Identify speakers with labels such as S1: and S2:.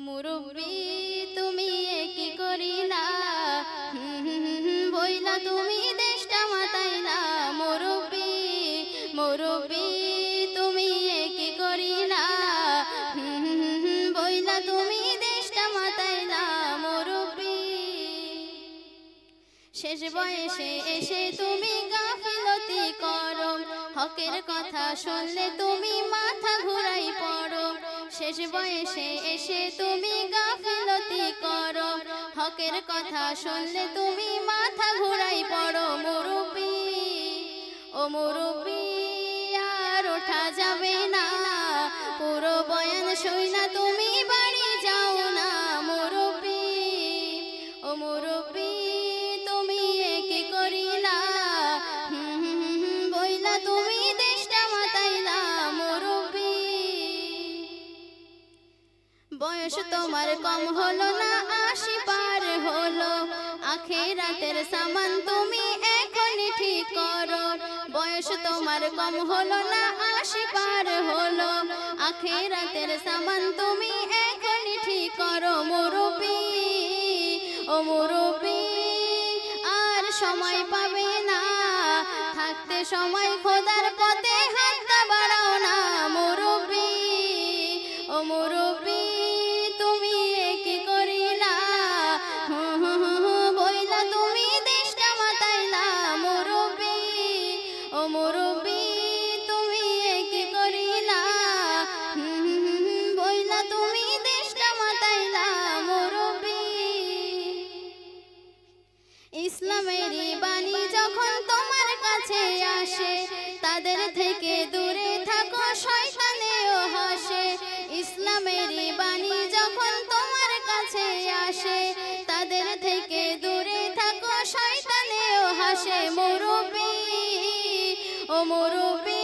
S1: মুরব্বী তুমি কি বইলা তুমি দেশটা মুরব্বী মুরব্বী তুমি কি বইলা তুমি দেশটা মুরব্বী শেষ বয়সে এসে তুমি গাফিলতি করো। হকের কথা শুনলে তুমি মাথা ঘুরাই শেষ বয়সে এসে তুমি গাফিলতি করো। হকের কথা শুনলে তুমি মাথা ঘুরাই পড়ো মুরব্বী। ও মুরব্বী আর ওঠা যাবে না। পুরো বয়ান শুই না তুমি বাড়ি যাও না মুরব্বী। ও মুরব্বী তুমি একে করিলা? বয়স তোমার কম হলো না, আশি পার হলো। আখেরাতের সামান তুমি এখনই ঠিক করো। বয়স তোমার কম হলো না, আশি পার হলো। আখেরাতের সামান তুমি এখনই ঠিক করো, মুরব্বী। ও মুরব্বী, আর সময় পাবে না। থাকতে সময় খোদার পথে হাতটা ও মুরব্বী, তুমি কি করিলা? তুমি বাণী যখন তোমার কাছে আসে, তাদের থেকে দূরে থাকো, শয়তানেও হাসে। ইসলামেরই বাণী যখন তোমার কাছে আসে, তাদের থেকে দূরে থাকো, শয়তানেও হাসে, মুরব্বী। ও